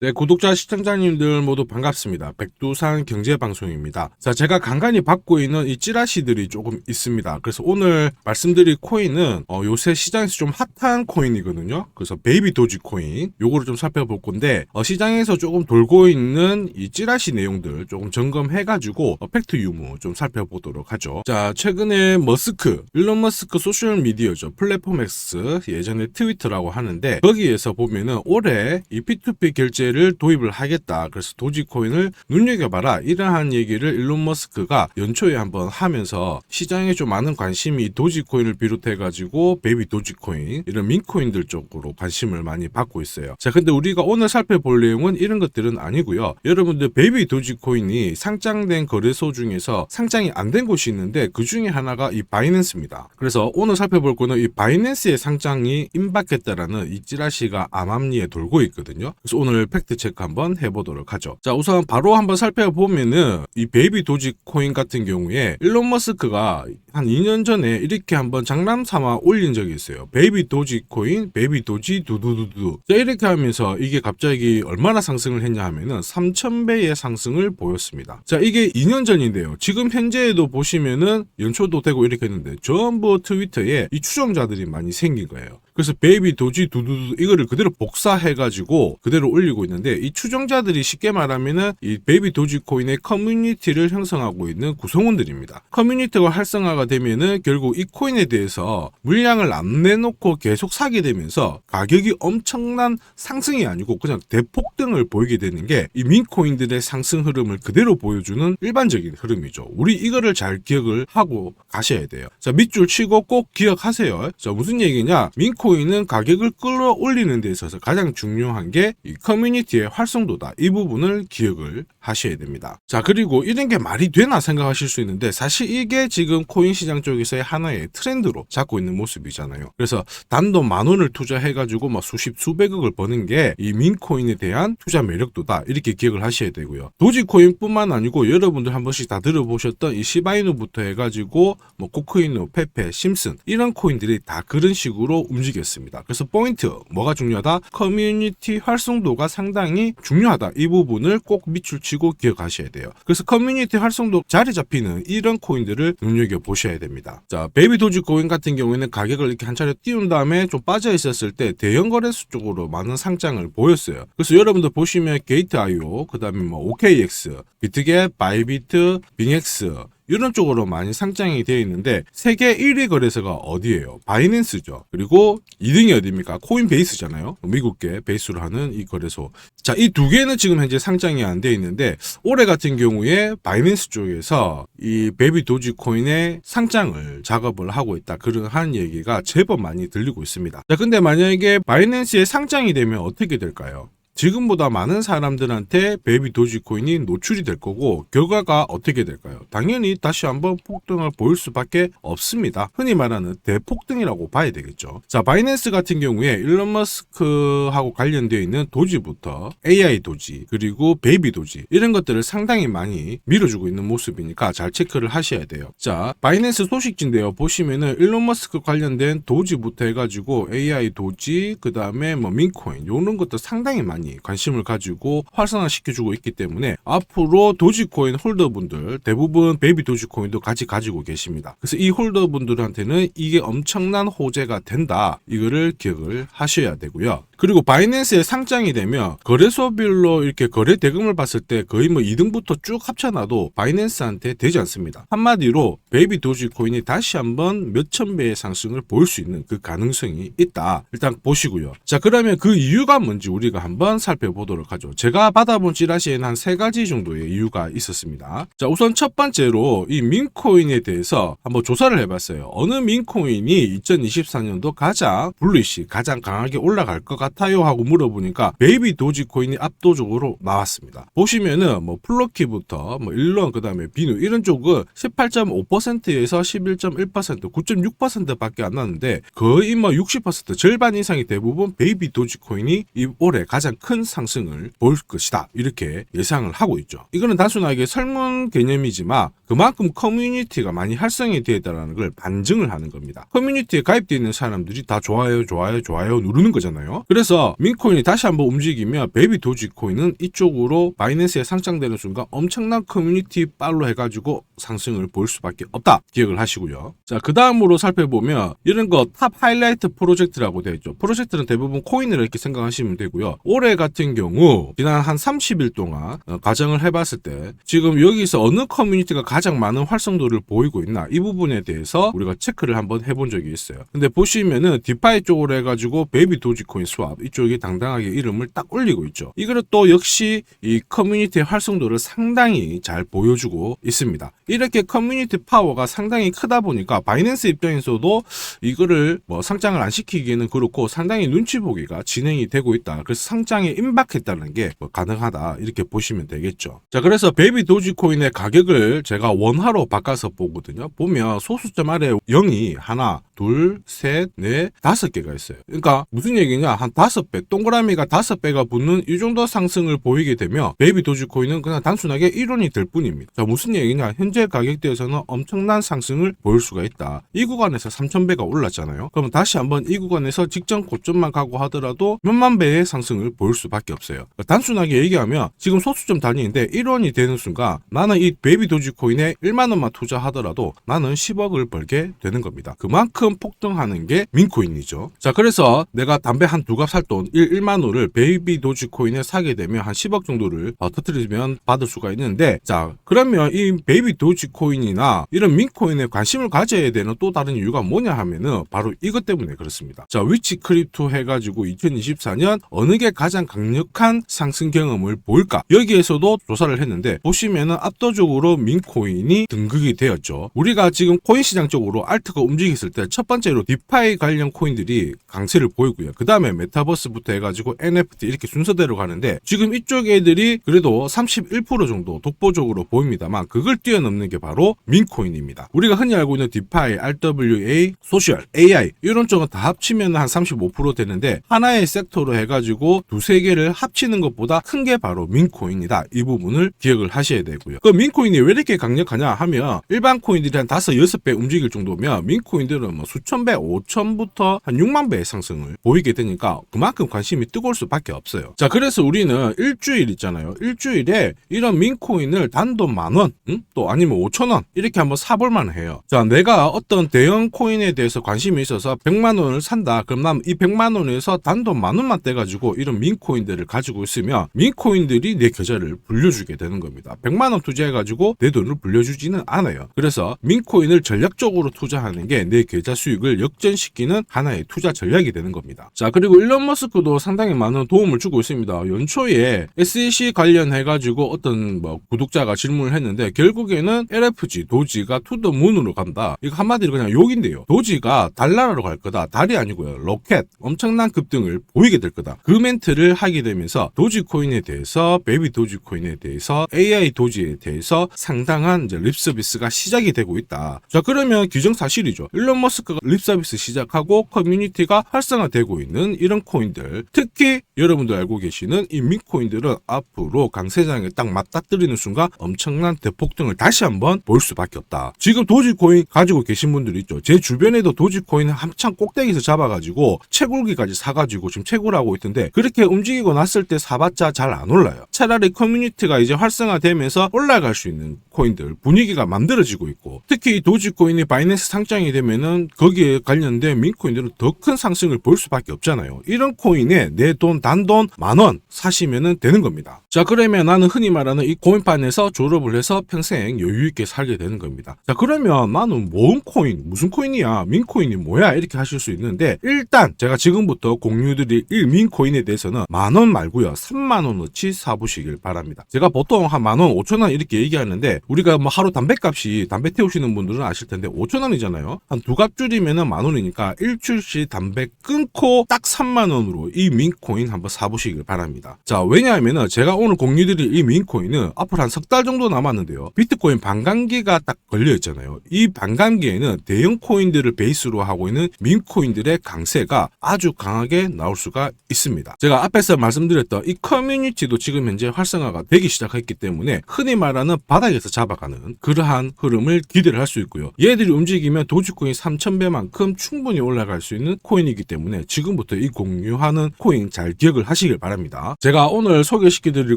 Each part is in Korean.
네, 구독자 시청자님들 모두 반갑습니다. 백두산 경제방송입니다. 자, 제가 간간히 받고 있는 이 찌라시들이 조금 있습니다. 그래서 오늘 말씀드릴 코인은 어, 요새 시장에서 좀 핫한 코인이거든요. 그래서 베이비 도지 코인 요거를 좀 살펴볼 건데 어, 시장에서 조금 돌고 있는 이 찌라시 내용들 조금 점검해가지고 어, 팩트 유무 좀 살펴보도록 하죠. 자, 최근에 머스크, 일론 머스크 소셜 미디어죠. 플랫폼 X 예전에 트위터라고 하는데 거기에서 보면은 올해 이 P2P 결제 를 도입을 하겠다. 그래서 도지코인을 눈여겨봐라. 이러한 얘기를 일론 머스크가 연초에 한번 하면서 시장에 좀 많은 관심이 이 도지코인을 비롯해가지고 베이비 도지코인 이런 민코인들 쪽으로 관심을 많이 받고 있어요. 자, 근데 우리가 오늘 살펴볼 내용은 이런 것들은 아니고요. 여러분들 베이비 도지코인이 상장된 거래소 중에서 상장이 안 된 곳이 있는데 그 중에 하나가 이 바이낸스입니다. 그래서 오늘 살펴볼 거는 이 바이낸스의 상장이 임박했다라는 이 찌라시가 암암리에 돌고 있거든요. 그래서 오늘 팩트 체크 한번 해보도록 하죠. 자, 우선 바로 한번 살펴보면은 이 베이비 도지 코인 같은 경우에 일론 머스크가 한 2년 전에 이렇게 한번 장난 삼아 올린 적이 있어요. 베이비 도지 코인, 베이비 도지 두두두두. 자, 이렇게 하면서 이게 갑자기 얼마나 상승을 했냐 하면은 3,000배의 상승을 보였습니다. 자, 이게 2년 전인데요. 지금 현재에도 보시면은 연초도 되고 이렇게 했는데 전부 트위터에 이 추종자들이 많이 생긴 거예요. 그래서 베이비 도지 두두두 이거를 그대로 복사해가지고 그대로 올리고 있는데 이 추종자들이 쉽게 말하면은 이 베이비 도지 코인의 커뮤니티를 형성하고 있는 구성원들입니다. 커뮤니티가 활성화가 되면은 결국 이 코인에 대해서 물량을 안 내놓고 계속 사게 되면서 가격이 엄청난 상승이 아니고 그냥 대폭등을 보이게 되는 게 이 민코인들의 상승 흐름을 그대로 보여주는 일반적인 흐름이죠. 우리 이거를 잘 기억을 하고 가셔야 돼요. 자 밑줄 치고 꼭 기억하세요. 자 무슨 얘기냐? 민코 인은 가격을 끌어올리는 데 있어서 가장 중요한 게 이 커뮤니티의 활성도다. 이 부분을 기억을 하셔야 됩니다. 자 그리고 이런 게 말이 되나 생각하실 수 있는데 사실 이게 지금 코인 시장 쪽에서의 하나의 트렌드로 잡고 있는 모습이잖아요. 그래서 단돈 만 원을 투자해가지고 막 수십 수백억을 버는 게 이 민코인에 대한 투자 매력도다. 이렇게 기억을 하셔야 되고요. 도지코인뿐만 아니고 여러분들 한 번씩 다 들어보셨던 이 시바이누부터 해가지고 뭐 코크이누, 페페, 심슨 이런 코인들이 다 그런 식으로 움직 였습니다. 그래서 포인트 뭐가 중요하다? 커뮤니티 활성도가 상당히 중요하다. 이 부분을 꼭 밑줄 치고 기억하셔야 돼요. 그래서 커뮤니티 활성도 자리 잡히는 이런 코인들을 눈여겨 보셔야 됩니다. 자, 베이비 도지 코인 같은 경우에는 가격을 이렇게 한 차례 띄운 다음에 좀 빠져 있었을 때 대형 거래소 쪽으로 많은 상장을 보였어요. 그래서 여러분들 보시면 게이트.io, 그다음에 뭐 OKX, 비트겟, 바이비트, 빙엑스 이런 쪽으로 많이 상장이 되어 있는데 세계 1위 거래소가 어디예요? 바이낸스죠. 그리고 2등이 어디입니까? 코인베이스잖아요. 미국계 베이스로 하는 이 거래소. 자, 이 두 개는 지금 현재 상장이 안 되어 있는데 올해 같은 경우에 바이낸스 쪽에서 이 베이비 도지 코인의 상장을 작업을 하고 있다. 그런 한 얘기가 제법 많이 들리고 있습니다. 자, 근데 만약에 바이낸스에 상장이 되면 어떻게 될까요? 지금보다 많은 사람들한테 베이비 도지코인이 노출이 될 거고 결과가 어떻게 될까요? 당연히 다시 한번 폭등을 보일 수밖에 없습니다. 흔히 말하는 대폭등이라고 봐야 되겠죠. 자, 바이낸스 같은 경우에 일론 머스크하고 관련되어 있는 도지부터 AI 도지 그리고 베이비 도지 이런 것들을 상당히 많이 밀어주고 있는 모습이니까 잘 체크를 하셔야 돼요. 자, 바이낸스 소식지인데요. 보시면은 일론 머스크 관련된 도지부터 해가지고 AI 도지 그 다음에 뭐 민코인 이런 것도 상당히 많이 관심을 가지고 활성화시켜주고 있기 때문에 앞으로 도지코인 홀더분들 대부분 베이비 도지코인도 같이 가지고 계십니다. 그래서 이 홀더분들한테는 이게 엄청난 호재가 된다. 이거를 기억을 하셔야 되고요. 그리고 바이낸스에 상장이 되면 거래소별로 이렇게 거래 대금을 봤을 때 거의 뭐 2등부터 쭉 합쳐놔도 바이낸스한테 되지 않습니다. 한마디로 베이비 도지코인이 다시 한번 몇천 배의 상승을 보일 수 있는 그 가능성이 있다. 일단 보시고요. 자 그러면 그 이유가 뭔지 우리가 한번 살펴보도록 하죠. 제가 받아본 찌라시에는 한 세 가지 정도의 이유가 있었습니다. 자 우선 첫 번째로 이 민코인에 대해서 한번 조사를 해봤어요. 어느 민코인이 2024년도 가장 블루이시 가장 강하게 올라갈 것 같아요 하고 물어보니까 베이비 도지코인이 압도적으로 나왔습니다. 보시면은 뭐 플로키부터 뭐 일론 그다음에 비누 이런 쪽은 18.5%에서 11.1% 9.6%밖에 안 나는데 거의 뭐 60% 절반 이상이 대부분 베이비 도지코인이 이 올해 가장 큰 상승을 보일 것이다 이렇게 예상을 하고 있죠. 이거는 단순하게 설문 개념이지만 그만큼 커뮤니티가 많이 활성이 되어 있다는 걸 반증을 하는 겁니다. 커뮤니티에 가입되어 있는 사람들이 다 좋아요, 좋아요, 좋아요 누르는 거잖아요. 그래서 민코인이 다시 한번 움직이면 베이비 도지코인은 이쪽으로 바이낸스에 상장되는 순간 엄청난 커뮤니티 팔로 해가지고 상승을 볼 수밖에 없다. 기억을 하시고요. 자, 그 다음으로 살펴보면 이런 거 탑 하이라이트 프로젝트라고 되어 있죠. 프로젝트는 대부분 코인을 이렇게 생각하시면 되고요. 올해 같은 경우 지난 한 30일 동안 어, 가정을 해봤을 때 지금 여기서 어느 커뮤니티가 가장 많은 활성도를 보이고 있나 이 부분에 대해서 우리가 체크를 한번 해본 적이 있어요. 근데 보시면은 디파이 쪽으로 해가지고 베이비 도지코인 스왑 이쪽이 당당하게 이름을 딱 올리고 있죠. 이거는 또 역시 이 커뮤니티의 활성도를 상당히 잘 보여주고 있습니다. 이렇게 커뮤니티 파워가 상당히 크다 보니까 바이낸스 입장에서도 이거를 뭐 상장을 안 시키기에는 그렇고 상당히 눈치 보기가 진행이 되고 있다. 그래서 상장에 임박했다는 게 뭐 가능하다. 이렇게 보시면 되겠죠. 자, 그래서 베이비 도지코인의 가격을 제가 원화로 바꿔서 보거든요. 보면 소수점 아래 0이 하나, 둘, 셋, 넷, 다섯 개가 있어요. 그러니까 무슨 얘기냐? 한 다섯 배, 동그라미가 다섯 배가 붙는 이 정도 상승을 보이게 되면 베이비 도지코인은 그냥 단순하게 이론이 될 뿐입니다. 자, 무슨 얘기냐? 현재 가격대에서는 엄청난 상승을 보일 수가 있다. 이 구간에서 3,000배가 올랐잖아요. 그럼 다시 한번 이 구간에서 직전 고점만 가고 하더라도 몇만 배의 상승을 보일 수밖에 없어요. 단순하게 얘기하면 지금 소수점 단위인데 1원이 되는 순간 나는 이 베이비 도지코인 에 1만 원만 투자하더라도 나는 10억을 벌게 되는 겁니다. 그만큼 폭등하는 게 민코인이죠. 자, 그래서 내가 담배 한 두 갑 살 돈 1, 만 원을 베이비 도지코인에 사게 되면 한 10억 정도를 어, 터트리면 받을 수가 있는데 자, 그러면 이 베이비 도지코인이나 이런 민코인에 관심을 가져야 되는 또 다른 이유가 뭐냐 하면은 바로 이것 때문에 그렇습니다. 자, 위치 크립토 해가지고 2024년 어느 게 가장 강력한 상승 경험을 보일까? 여기에서도 조사를 했는데 보시면은 압도적으로 민코인 이 등극이 되었죠. 우리가 지금 코인 시장 쪽으로 알트가 움직였을 때 첫 번째로 디파이 관련 코인들이 강세를 보이고요. 그 다음에 메타버스부터 해가지고 NFT 이렇게 순서대로 가는데 지금 이쪽 애들이 그래도 31% 정도 독보적으로 보입니다만 그걸 뛰어넘는 게 바로 민코인입니다. 우리가 흔히 알고 있는 디파이, RWA, 소셜, AI 이런 쪽은 다 합치면 한 35% 되는데 하나의 섹터로 해가지고 두세 개를 합치는 것보다 큰 게 바로 민코인이다. 이 부분을 기억을 하셔야 되고요. 그 민코인이 왜 이렇게 강력 하냐 하면 일반 코인들이 한 5, 6배 움직일 정도면 민코인들은 뭐 수천 배, 5천부터 한 6만 배의 상승을 보이게 되니까 그만큼 관심이 뜨거울 수밖에 없어요. 자, 그래서 우리는 일주일 있잖아요. 일주일에 이런 민코인을 단돈 만 원, 응? 또 아니면 5천 원 이렇게 한번 사볼만 해요. 자, 내가 어떤 대형 코인에 대해서 관심이 있어서 100만 원을 산다. 그럼 난이 100만 원에서 단돈 만 원만 떼가지고 이런 민코인들을 가지고 있으면 민코인들이 내 계좌를 불려주게 되는 겁니다. 100만 원 투자해가지고 내 돈을 불려주지는 않아요. 그래서 민코인을 전략적으로 투자하는 게 내 계좌 수익을 역전시키는 하나의 투자 전략이 되는 겁니다. 자, 그리고 일론 머스크도 상당히 많은 도움을 주고 있습니다. 연초에 SEC 관련해가지고 어떤 뭐 구독자가 질문을 했는데 결국에는 LFG 도지가 투더 문으로 간다. 이거 한마디로 그냥 욕인데요. 도지가 달나라로 갈 거다. 달이 아니고요. 로켓 엄청난 급등을 보이게 될 거다. 그 멘트를 하게 되면서 도지코인에 대해서 베이비 도지코인에 대해서 AI 도지에 대해서 상당한 이제 립 서비스가 시작이 되고 있다. 자 그러면 규정 사실이죠. 일론 머스크가 립 서비스 시작하고 커뮤니티가 활성화되고 있는 이런 코인들, 특히 여러분들 알고 계시는 이 민코인들은 앞으로 강세장에 딱 맞닥뜨리는 순간 엄청난 대폭등을 다시 한번 볼 수밖에 없다. 지금 도지코인 가지고 계신 분들 있죠. 제 주변에도 도지코인 한창 꼭대기에서 잡아가지고 채굴기까지 사가지고 지금 채굴하고 있던데 그렇게 움직이고 났을 때 사봤자 잘 안 올라요. 차라리 커뮤니티가 이제 활성화되면서 올라갈 수 있는 코인 들 분위기가 만들어지고 있고 특히 이 도지코인이 바이낸스 상장이 되면은 거기에 관련된 민코인들은 더 큰 상승을 볼 수밖에 없잖아요. 이런 코인에 내 돈 단돈 만 원 사시면은 되는 겁니다. 자 그러면 나는 흔히 말하는 이 코인판에서 졸업을 해서 평생 여유 있게 살게 되는 겁니다. 자 그러면 나는 뭔 코인 무슨 코인이야 민코인이 뭐야 이렇게 하실 수 있는데 일단 제가 지금부터 공유드릴 이 민코인에 대해서는 만 원 말고요 3만 원어치 사보시길 바랍니다. 제가 보통 한 만 원, 5천 원 이렇게 얘기하는데 우리가 뭐 하루 담배값이 담배 태우시는 분들은 아실 텐데 5천 원이잖아요. 한 두 갑 줄이면은 만 원이니까 일주일씩 담배 끊고 딱 3만 원으로 이 민코인 한번 사보시길 바랍니다. 자 왜냐하면은 제가 오늘 공유드릴 이 민코인은 앞으로 한 석 달 정도 남았는데요. 비트코인 반감기가 딱 걸려 있잖아요. 이 반감기에는 대형 코인들을 베이스로 하고 있는 민코인들의 강세가 아주 강하게 나올 수가 있습니다. 제가 앞에서 말씀드렸던 이 커뮤니티도 지금 현재 활성화가 되기 시작했기 때문에 흔히 말하는 바닥에서 잡아 올라가는 그러한 흐름을 기대를 할 수 있고요. 얘들이 움직이면 도지코인 3,000배만큼 충분히 올라갈 수 있는 코인이기 때문에 지금부터 이 공유하는 코인 잘 기억을 하시길 바랍니다. 제가 오늘 소개시켜드릴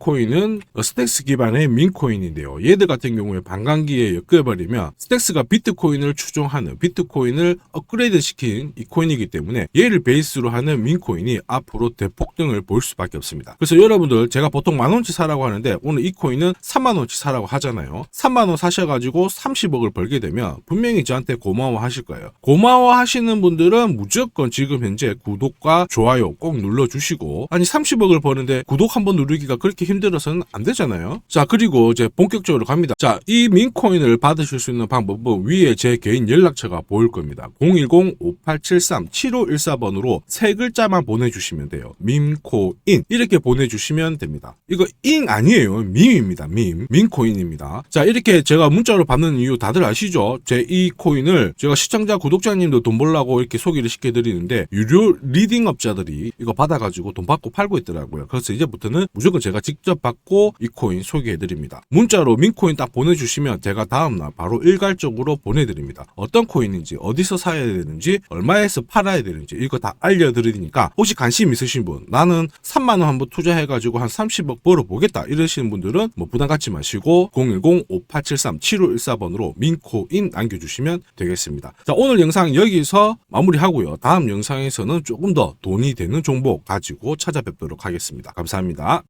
코인은 스택스 기반의 민코인인데요. 얘들 같은 경우에 반감기에 엮여버리면 스택스가 비트코인을 추종하는 비트코인을 업그레이드 시킨 이 코인이기 때문에 얘를 베이스로 하는 민코인이 앞으로 대폭등을 볼 수밖에 없습니다. 그래서 여러분들 제가 보통 만원치 사라고 하는데 오늘 이 코인은 3만원치 사라고 하잖아요. 3만 원 사셔가지고 30억을 벌게 되면 분명히 저한테 고마워 하실 거예요. 고마워 하시는 분들은 무조건 지금 현재 구독과 좋아요 꼭 눌러주시고 아니 30억을 버는데 구독 한번 누르기가 그렇게 힘들어서는 안 되잖아요. 자 그리고 이제 본격적으로 갑니다. 자 이 민코인을 받으실 수 있는 방법은 위에 제 개인 연락처가 보일 겁니다. 010-5873-7514번으로 세 글자만 보내주시면 돼요. 민코인 이렇게 보내주시면 됩니다. 이거 잉 아니에요. 밈입니다. 밈. 민코인입니다. 자 이렇게 제가 문자로 받는 이유 다들 아시죠? 제 이 코인을 제가 시청자 구독자님도 돈 벌라고 이렇게 소개를 시켜드리는데 유료 리딩 업자들이 이거 받아가지고 돈 받고 팔고 있더라고요. 그래서 이제부터는 무조건 제가 직접 받고 이 코인 소개해드립니다. 문자로 민코인 딱 보내주시면 제가 다음날 바로 일괄적으로 보내드립니다. 어떤 코인인지 어디서 사야 되는지 얼마에서 팔아야 되는지 이거 다 알려드리니까 혹시 관심 있으신 분 나는 3만원 한번 투자해가지고 한 30억 벌어보겠다 이러시는 분들은 뭐 부담 갖지 마시고 010-5873-7514번으로 민코인 남겨주시면 되겠습니다. 자 오늘 영상 여기서 마무리하고요. 다음 영상에서는 조금 더 돈이 되는 정보 가지고 찾아뵙도록 하겠습니다. 감사합니다.